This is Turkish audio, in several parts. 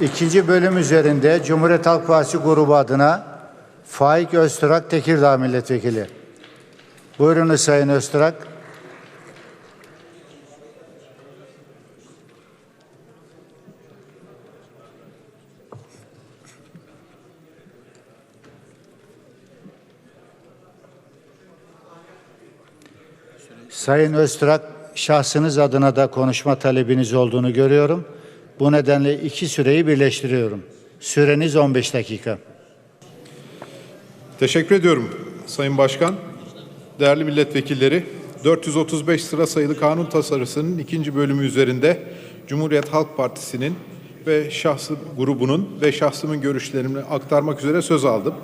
İkinci bölüm üzerinde Cumhuriyet Halk Partisi grubu adına Faik Öztürk Tekirdağ Milletvekili. Buyurunuz Sayın Öztürk. Sayın Öztürk, şahsınız adına da konuşma talebiniz olduğunu görüyorum. Bu nedenle iki süreyi birleştiriyorum. Süreniz 15 dakika. Teşekkür ediyorum Sayın Başkan. Değerli milletvekilleri, 435 sıra sayılı kanun tasarısının ikinci bölümü üzerinde Cumhuriyet Halk Partisi'nin ve şahsı grubunun ve şahsımın görüşlerini aktarmak üzere söz aldım.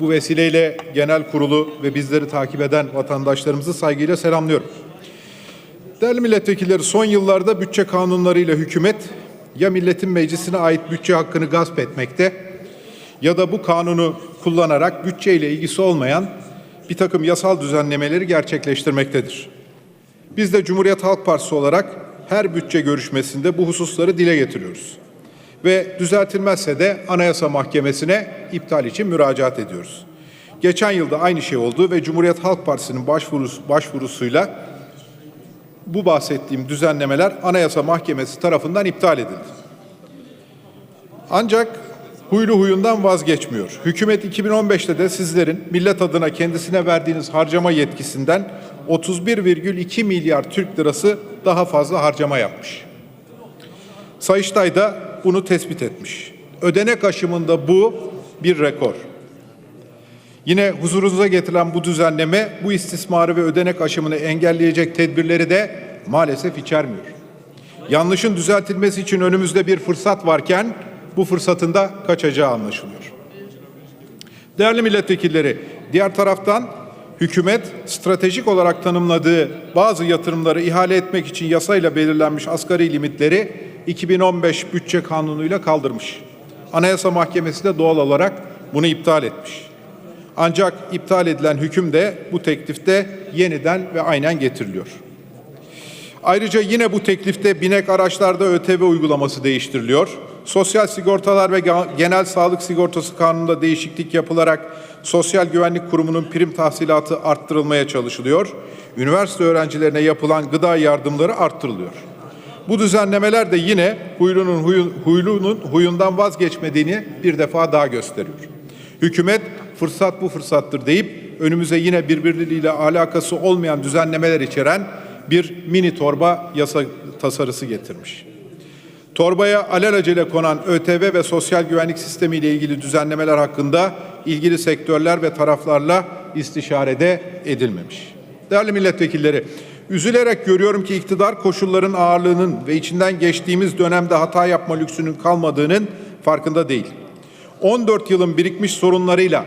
Bu vesileyle genel kurulu ve bizleri takip eden vatandaşlarımızı saygıyla selamlıyorum. Değerli milletvekilleri son yıllarda bütçe kanunlarıyla hükümet ya milletin meclisine ait bütçe hakkını gasp etmekte ya da bu kanunu kullanarak bütçeyle ilgisi olmayan bir takım yasal düzenlemeleri gerçekleştirmektedir. Biz de Cumhuriyet Halk Partisi olarak her bütçe görüşmesinde bu hususları dile getiriyoruz. Ve düzeltilmezse de Anayasa Mahkemesi'ne iptal için müracaat ediyoruz. Geçen yılda aynı şey oldu ve Cumhuriyet Halk Partisi'nin başvurusu, başvurusuyla bu bahsettiğim düzenlemeler Anayasa Mahkemesi tarafından iptal edildi. Ancak huylu huyundan vazgeçmiyor. Hükümet 2015'te de sizlerin millet adına kendisine verdiğiniz harcama yetkisinden 31,2 milyar Türk lirası daha fazla harcama yapmış. Sayıştay da bunu tespit etmiş. Ödenek aşımında bu bir rekor. Yine huzurunuza getirilen bu düzenleme bu istismarı ve ödenek aşımını engelleyecek tedbirleri de maalesef içermiyor. Yanlışın düzeltilmesi için önümüzde bir fırsat varken bu fırsatın da kaçacağı anlaşılıyor. Değerli milletvekilleri, diğer taraftan hükümet stratejik olarak tanımladığı bazı yatırımları ihale etmek için yasayla belirlenmiş asgari limitleri 2015 bütçe kanunuyla kaldırmış. Anayasa Mahkemesi de doğal olarak bunu iptal etmiş. Ancak iptal edilen hüküm de bu teklifte yeniden ve aynen getiriliyor. Ayrıca yine bu teklifte binek araçlarda ÖTV uygulaması değiştiriliyor. Sosyal sigortalar ve genel sağlık sigortası kanununda değişiklik yapılarak Sosyal Güvenlik Kurumu'nun prim tahsilatı arttırılmaya çalışılıyor. Üniversite öğrencilerine yapılan gıda yardımları arttırılıyor. Bu düzenlemeler de yine huylunun, huyu, huylunun huyundan vazgeçmediğini bir defa daha gösteriyor. Hükümet fırsat bu fırsattır deyip önümüze yine birbirleriyle alakası olmayan düzenlemeler içeren bir mini torba yasa tasarısı getirmiş. Torbaya alelacele konan ÖTV ve sosyal güvenlik sistemi ile ilgili düzenlemeler hakkında ilgili sektörler ve taraflarla istişarede edilmemiş. Değerli milletvekilleri, üzülerek görüyorum ki iktidar koşulların ağırlığının ve içinden geçtiğimiz dönemde hata yapma lüksünün kalmadığının farkında değil. 14 yılın birikmiş sorunlarıyla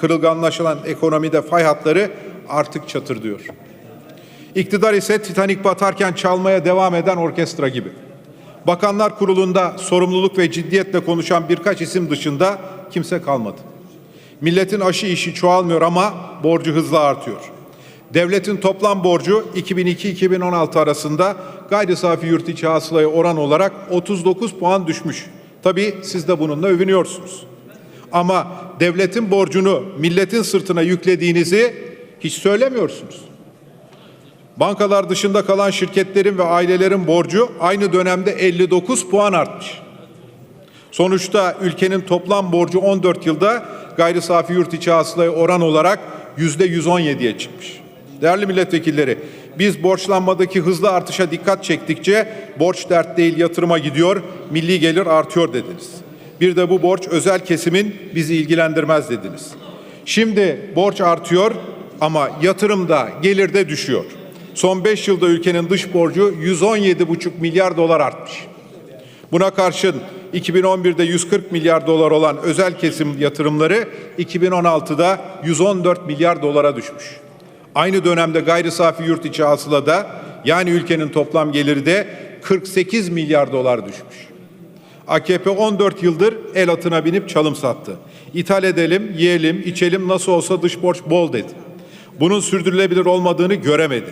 kırılganlaşılan ekonomide fay hatları artık çatırdıyor. İktidar ise Titanik batarken çalmaya devam eden orkestra gibi. Bakanlar Kurulu'nda sorumluluk ve ciddiyetle konuşan birkaç isim dışında kimse kalmadı. Milletin aşı işi çoğalmıyor ama borcu hızla artıyor. Devletin toplam borcu 2002-2016 arasında gayri safi yurt içi hasılaya oran olarak 39 puan düşmüş. Tabii siz de bununla övünüyorsunuz. Ama devletin borcunu milletin sırtına yüklediğinizi hiç söylemiyorsunuz. Bankalar dışında kalan şirketlerin ve ailelerin borcu aynı dönemde 59 puan artmış. Sonuçta ülkenin toplam borcu 14 yılda gayri safi yurt içi hasılaya oran olarak yüzde 117'ye çıkmış. Değerli milletvekilleri, biz borçlanmadaki hızlı artışa dikkat çektikçe borç dert değil yatırıma gidiyor, milli gelir artıyor dediniz. Bir de bu borç özel kesimin bizi ilgilendirmez dediniz. Şimdi borç artıyor ama yatırım da gelir düşüyor. Son 5 yılda ülkenin dış borcu 117,5 milyar dolar artmış. Buna karşın 2011'de 140 milyar dolar olan özel kesim yatırımları 2016'da 114 milyar dolara düşmüş. Aynı dönemde gayri safi yurt içi hasılada yani ülkenin toplam geliri de 48 milyar dolar düşmüş. AKP 14 yıldır el atına binip çalım sattı. İthal edelim, yiyelim, içelim nasıl olsa dış borç bol dedi. Bunun sürdürülebilir olmadığını göremedi.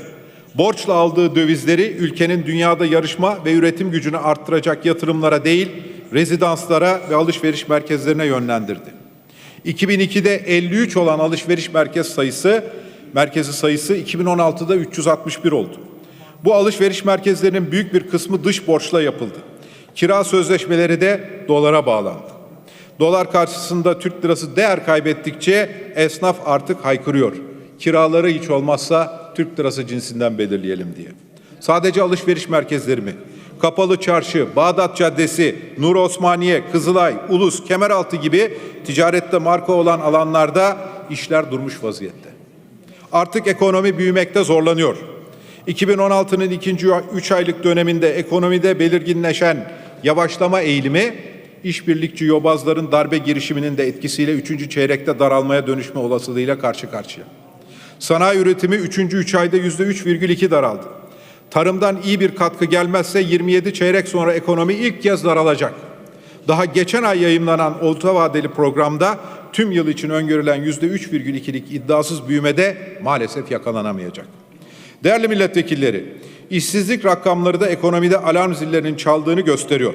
Borçla aldığı dövizleri ülkenin dünyada yarışma ve üretim gücünü arttıracak yatırımlara değil, rezidanslara ve alışveriş merkezlerine yönlendirdi. 2002'de 53 olan alışveriş merkez sayısı merkezi sayısı 2016'da 361 oldu. Bu alışveriş merkezlerinin büyük bir kısmı dış borçla yapıldı. Kira sözleşmeleri de dolara bağlandı. Dolar karşısında Türk lirası değer kaybettikçe esnaf artık haykırıyor. Kiraları hiç olmazsa Türk lirası cinsinden belirleyelim diye. Sadece alışveriş merkezleri mi? Kapalı Çarşı, Bağdat Caddesi, Nur Osmaniye, Kızılay, Ulus, Kemeraltı gibi ticarette marka olan alanlarda işler durmuş vaziyette. Artık ekonomi büyümekte zorlanıyor. 2016'nın ikinci 3 aylık döneminde ekonomide belirginleşen yavaşlama eğilimi işbirlikçi yobazların darbe girişiminin de etkisiyle 3. çeyrekte daralmaya dönüşme olasılığıyla karşı karşıya. Sanayi üretimi 3. 3 ayda %3,2 daraldı. Tarımdan iyi bir katkı gelmezse 27 çeyrek sonra ekonomi ilk kez daralacak. Daha geçen ay yayımlanan orta vadeli programda tüm yıl için öngörülen %3,2'lik iddiasız büyümede maalesef yakalanamayacak. Değerli milletvekilleri, işsizlik rakamları da ekonomide alarm zillerinin çaldığını gösteriyor.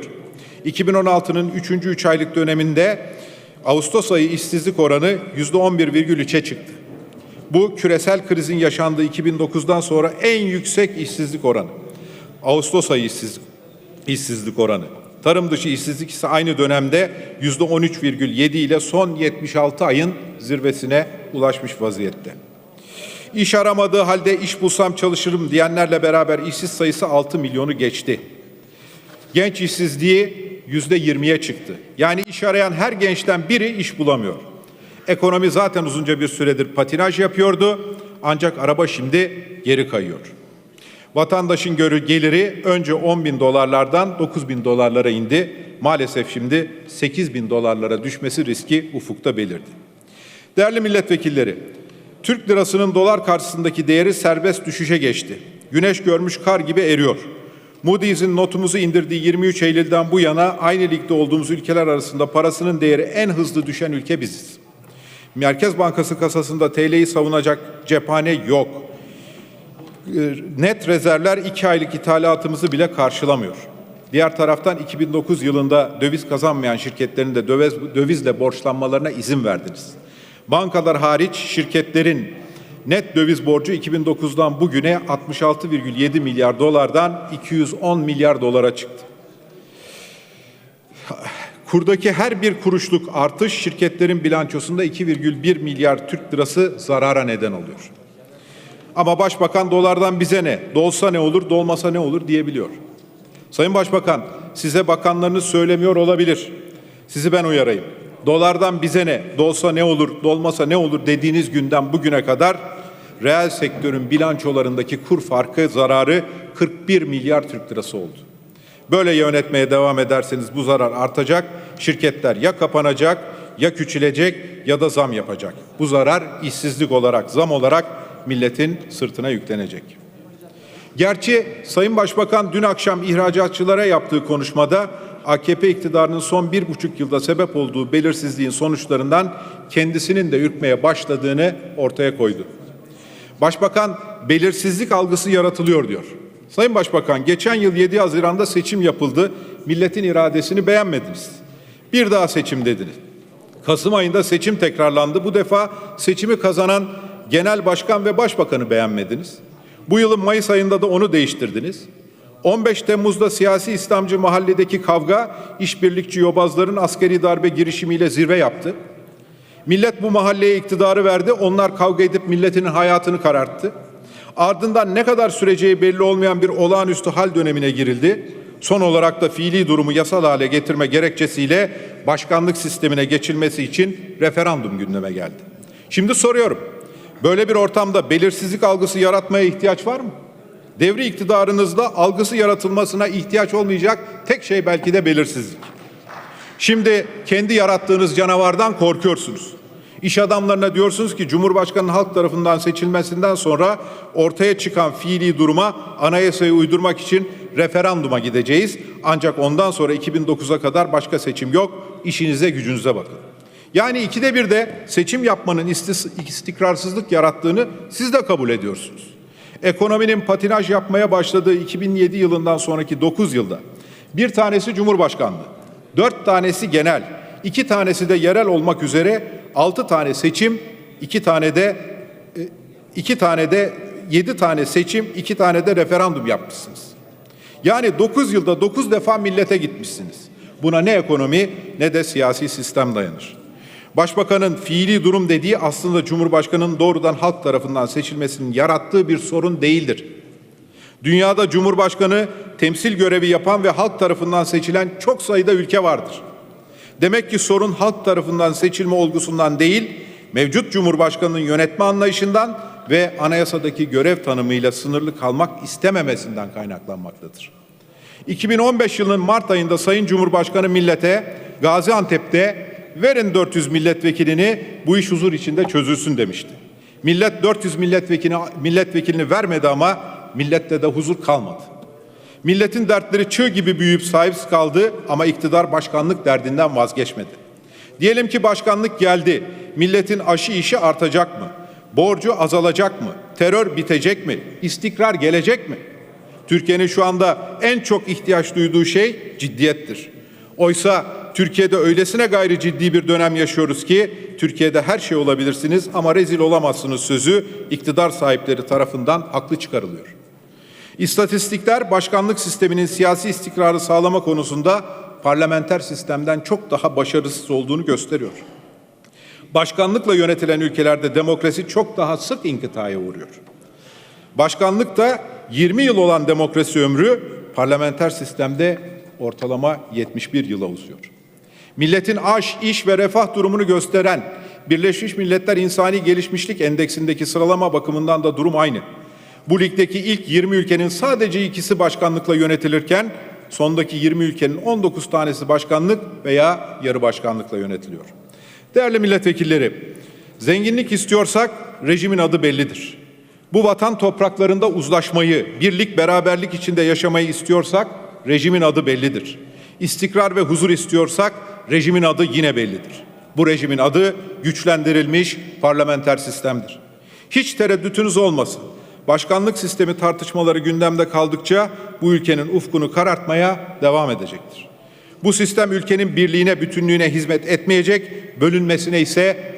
2016'nın 3. 3 aylık döneminde Ağustos ayı işsizlik oranı %11,3'e çıktı. Bu küresel krizin yaşandığı 2009'dan sonra en yüksek işsizlik oranı. Ağustos ayı işsizlik, işsizlik oranı. Tarım dışı işsizlik ise aynı dönemde %13,7 ile son 76 ayın zirvesine ulaşmış vaziyette. İş aramadığı halde iş bulsam çalışırım diyenlerle beraber işsiz sayısı 6 milyonu geçti. Genç işsizliği yüzde 20'ye çıktı. Yani iş arayan her gençten biri iş bulamıyor. Ekonomi zaten uzunca bir süredir patinaj yapıyordu. Ancak araba şimdi geri kayıyor. Vatandaşın görü geliri önce 10 bin dolarlardan 9 bin dolarlara indi. Maalesef şimdi 8 bin dolarlara düşmesi riski ufukta belirdi. Değerli milletvekilleri, Türk lirasının dolar karşısındaki değeri serbest düşüşe geçti. Güneş görmüş kar gibi eriyor. Moody's'in notumuzu indirdiği 23 Eylül'den bu yana aynı ligde olduğumuz ülkeler arasında parasının değeri en hızlı düşen ülke biziz. Merkez Bankası kasasında TL'yi savunacak cephane yok. Ee, Net rezervler 2 aylık ithalatımızı bile karşılamıyor. Diğer taraftan 2009 yılında döviz kazanmayan şirketlerin de döviz, dövizle borçlanmalarına izin verdiniz. Bankalar hariç şirketlerin net döviz borcu 2009'dan bugüne 66,7 milyar dolardan 210 milyar dolara çıktı. Kurdaki her bir kuruşluk artış şirketlerin bilançosunda 2,1 milyar Türk lirası zarara neden oluyor. Ama başbakan dolardan bize ne, dolsa ne olur, dolmasa ne olur diyebiliyor. Sayın Başbakan, size bakanlarınız söylemiyor olabilir. Sizi ben uyarayım. Dolardan bize ne, dolsa ne olur, dolmasa ne olur dediğiniz günden bugüne kadar reel sektörün bilançolarındaki kur farkı zararı 41 milyar Türk lirası oldu. Böyle yönetmeye devam ederseniz bu zarar artacak. Şirketler ya kapanacak, ya küçülecek ya da zam yapacak. Bu zarar işsizlik olarak, zam olarak milletin sırtına yüklenecek. Gerçi Sayın Başbakan dün akşam ihracatçılara yaptığı konuşmada AKP iktidarının son bir buçuk yılda sebep olduğu belirsizliğin sonuçlarından kendisinin de ürkmeye başladığını ortaya koydu. Başbakan belirsizlik algısı yaratılıyor diyor. Sayın Başbakan geçen yıl 7 Haziran'da seçim yapıldı. Milletin iradesini beğenmediniz. Bir daha seçim dediniz. Kasım ayında seçim tekrarlandı. Bu defa seçimi kazanan genel başkan ve başbakanı beğenmediniz. Bu yılın Mayıs ayında da onu değiştirdiniz. 15 Temmuz'da siyasi İslamcı mahalledeki kavga işbirlikçi yobazların askeri darbe girişimiyle zirve yaptı. Millet bu mahalleye iktidarı verdi. Onlar kavga edip milletinin hayatını kararttı. Ardından ne kadar süreceği belli olmayan bir olağanüstü hal dönemine girildi. Son olarak da fiili durumu yasal hale getirme gerekçesiyle başkanlık sistemine geçilmesi için referandum gündeme geldi. Şimdi soruyorum. Böyle bir ortamda belirsizlik algısı yaratmaya ihtiyaç var mı? Devri iktidarınızda algısı yaratılmasına ihtiyaç olmayacak tek şey belki de belirsizlik. Şimdi kendi yarattığınız canavardan korkuyorsunuz. İş adamlarına diyorsunuz ki Cumhurbaşkanı'nın halk tarafından seçilmesinden sonra ortaya çıkan fiili duruma anayasayı uydurmak için referanduma gideceğiz. Ancak ondan sonra 2009'a kadar başka seçim yok. İşinize gücünüze bakın. Yani ikide bir de seçim yapmanın istikrarsızlık yarattığını siz de kabul ediyorsunuz. Ekonominin patinaj yapmaya başladığı 2007 yılından sonraki 9 yılda bir tanesi Cumhurbaşkanlığı, Dört tanesi genel, iki tanesi de yerel olmak üzere altı tane seçim, iki tane de e, iki tane de yedi tane seçim, iki tane de referandum yapmışsınız. Yani 9 yılda 9 defa millete gitmişsiniz. Buna ne ekonomi ne de siyasi sistem dayanır. Başbakanın fiili durum dediği aslında Cumhurbaşkanı'nın doğrudan halk tarafından seçilmesinin yarattığı bir sorun değildir. Dünyada Cumhurbaşkanı temsil görevi yapan ve halk tarafından seçilen çok sayıda ülke vardır. Demek ki sorun halk tarafından seçilme olgusundan değil, mevcut Cumhurbaşkanı'nın yönetme anlayışından ve anayasadaki görev tanımıyla sınırlı kalmak istememesinden kaynaklanmaktadır. 2015 yılının Mart ayında Sayın Cumhurbaşkanı millete Gaziantep'te verin 400 milletvekilini bu iş huzur içinde çözülsün demişti. Millet 400 milletvekilini, milletvekilini vermedi ama millette de huzur kalmadı. Milletin dertleri çığ gibi büyüyüp sahipsiz kaldı ama iktidar başkanlık derdinden vazgeçmedi. Diyelim ki başkanlık geldi. Milletin aşı işi artacak mı? Borcu azalacak mı? Terör bitecek mi? İstikrar gelecek mi? Türkiye'nin şu anda en çok ihtiyaç duyduğu şey ciddiyettir. Oysa Türkiye'de öylesine gayri ciddi bir dönem yaşıyoruz ki Türkiye'de her şey olabilirsiniz ama rezil olamazsınız sözü iktidar sahipleri tarafından haklı çıkarılıyor. İstatistikler başkanlık sisteminin siyasi istikrarı sağlama konusunda parlamenter sistemden çok daha başarısız olduğunu gösteriyor. Başkanlıkla yönetilen ülkelerde demokrasi çok daha sık inkıtaya uğruyor. Başkanlıkta 20 yıl olan demokrasi ömrü parlamenter sistemde ortalama 71 yıla uzuyor. Milletin aş, iş ve refah durumunu gösteren Birleşmiş Milletler İnsani Gelişmişlik Endeksindeki sıralama bakımından da durum aynı. Bu ligdeki ilk 20 ülkenin sadece ikisi başkanlıkla yönetilirken sondaki 20 ülkenin 19 tanesi başkanlık veya yarı başkanlıkla yönetiliyor. Değerli milletvekilleri, zenginlik istiyorsak rejimin adı bellidir. Bu vatan topraklarında uzlaşmayı, birlik, beraberlik içinde yaşamayı istiyorsak rejimin adı bellidir. İstikrar ve huzur istiyorsak rejimin adı yine bellidir. Bu rejimin adı güçlendirilmiş parlamenter sistemdir. Hiç tereddütünüz olmasın. Başkanlık sistemi tartışmaları gündemde kaldıkça bu ülkenin ufkunu karartmaya devam edecektir. Bu sistem ülkenin birliğine, bütünlüğüne hizmet etmeyecek, bölünmesine ise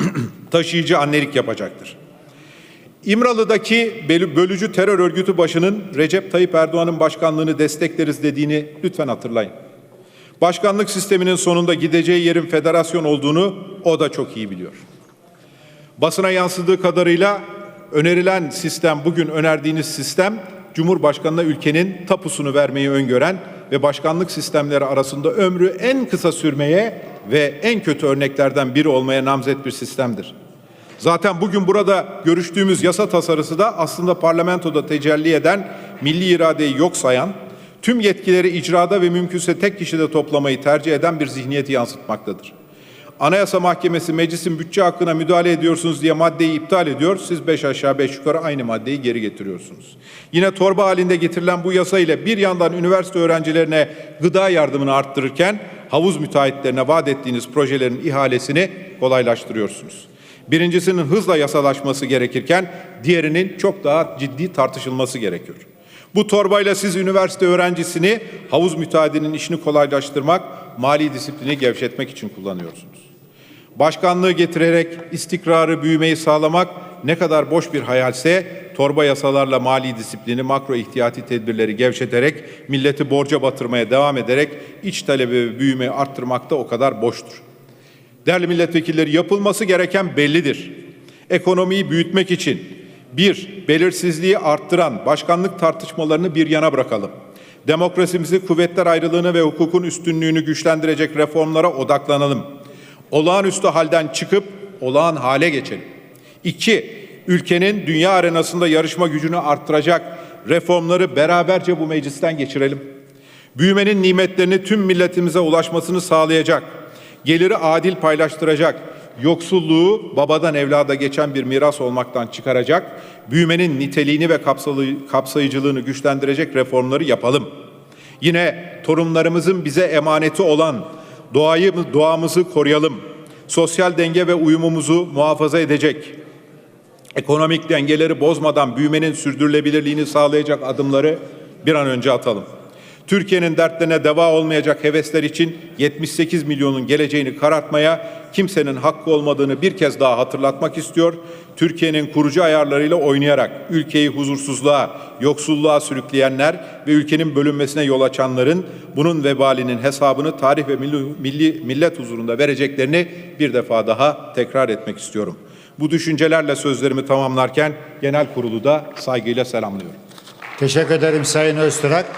taşıyıcı annelik yapacaktır. İmralı'daki bölücü terör örgütü başının Recep Tayyip Erdoğan'ın başkanlığını destekleriz dediğini lütfen hatırlayın. Başkanlık sisteminin sonunda gideceği yerin federasyon olduğunu o da çok iyi biliyor. Basına yansıdığı kadarıyla önerilen sistem, bugün önerdiğiniz sistem, Cumhurbaşkanı'na ülkenin tapusunu vermeyi öngören ve başkanlık sistemleri arasında ömrü en kısa sürmeye ve en kötü örneklerden biri olmaya namzet bir sistemdir. Zaten bugün burada görüştüğümüz yasa tasarısı da aslında parlamentoda tecelli eden milli iradeyi yok sayan, tüm yetkileri icrada ve mümkünse tek kişide toplamayı tercih eden bir zihniyeti yansıtmaktadır. Anayasa Mahkemesi meclisin bütçe hakkına müdahale ediyorsunuz diye maddeyi iptal ediyor. Siz beş aşağı beş yukarı aynı maddeyi geri getiriyorsunuz. Yine torba halinde getirilen bu yasa ile bir yandan üniversite öğrencilerine gıda yardımını arttırırken havuz müteahhitlerine vaat ettiğiniz projelerin ihalesini kolaylaştırıyorsunuz. Birincisinin hızla yasalaşması gerekirken diğerinin çok daha ciddi tartışılması gerekiyor. Bu torbayla siz üniversite öğrencisini havuz müteahhidinin işini kolaylaştırmak, mali disiplini gevşetmek için kullanıyorsunuz. Başkanlığı getirerek istikrarı, büyümeyi sağlamak ne kadar boş bir hayalse torba yasalarla mali disiplini, makro ihtiyati tedbirleri gevşeterek milleti borca batırmaya devam ederek iç talebi ve büyümeyi arttırmak da o kadar boştur. Değerli milletvekilleri yapılması gereken bellidir. Ekonomiyi büyütmek için bir, belirsizliği arttıran başkanlık tartışmalarını bir yana bırakalım. Demokrasimizi kuvvetler ayrılığını ve hukukun üstünlüğünü güçlendirecek reformlara odaklanalım. Olağanüstü halden çıkıp olağan hale geçelim. İki, ülkenin dünya arenasında yarışma gücünü arttıracak reformları beraberce bu meclisten geçirelim. Büyümenin nimetlerini tüm milletimize ulaşmasını sağlayacak, geliri adil paylaştıracak, yoksulluğu babadan evlada geçen bir miras olmaktan çıkaracak, büyümenin niteliğini ve kapsayıcılığını güçlendirecek reformları yapalım. Yine torunlarımızın bize emaneti olan doğayı, doğamızı koruyalım. Sosyal denge ve uyumumuzu muhafaza edecek, ekonomik dengeleri bozmadan büyümenin sürdürülebilirliğini sağlayacak adımları bir an önce atalım. Türkiye'nin dertlerine deva olmayacak hevesler için 78 milyonun geleceğini karartmaya kimsenin hakkı olmadığını bir kez daha hatırlatmak istiyor. Türkiye'nin kurucu ayarlarıyla oynayarak ülkeyi huzursuzluğa, yoksulluğa sürükleyenler ve ülkenin bölünmesine yol açanların bunun vebalinin hesabını tarih ve milli, milli millet huzurunda vereceklerini bir defa daha tekrar etmek istiyorum. Bu düşüncelerle sözlerimi tamamlarken genel kurulu da saygıyla selamlıyorum. Teşekkür ederim Sayın Öztürk.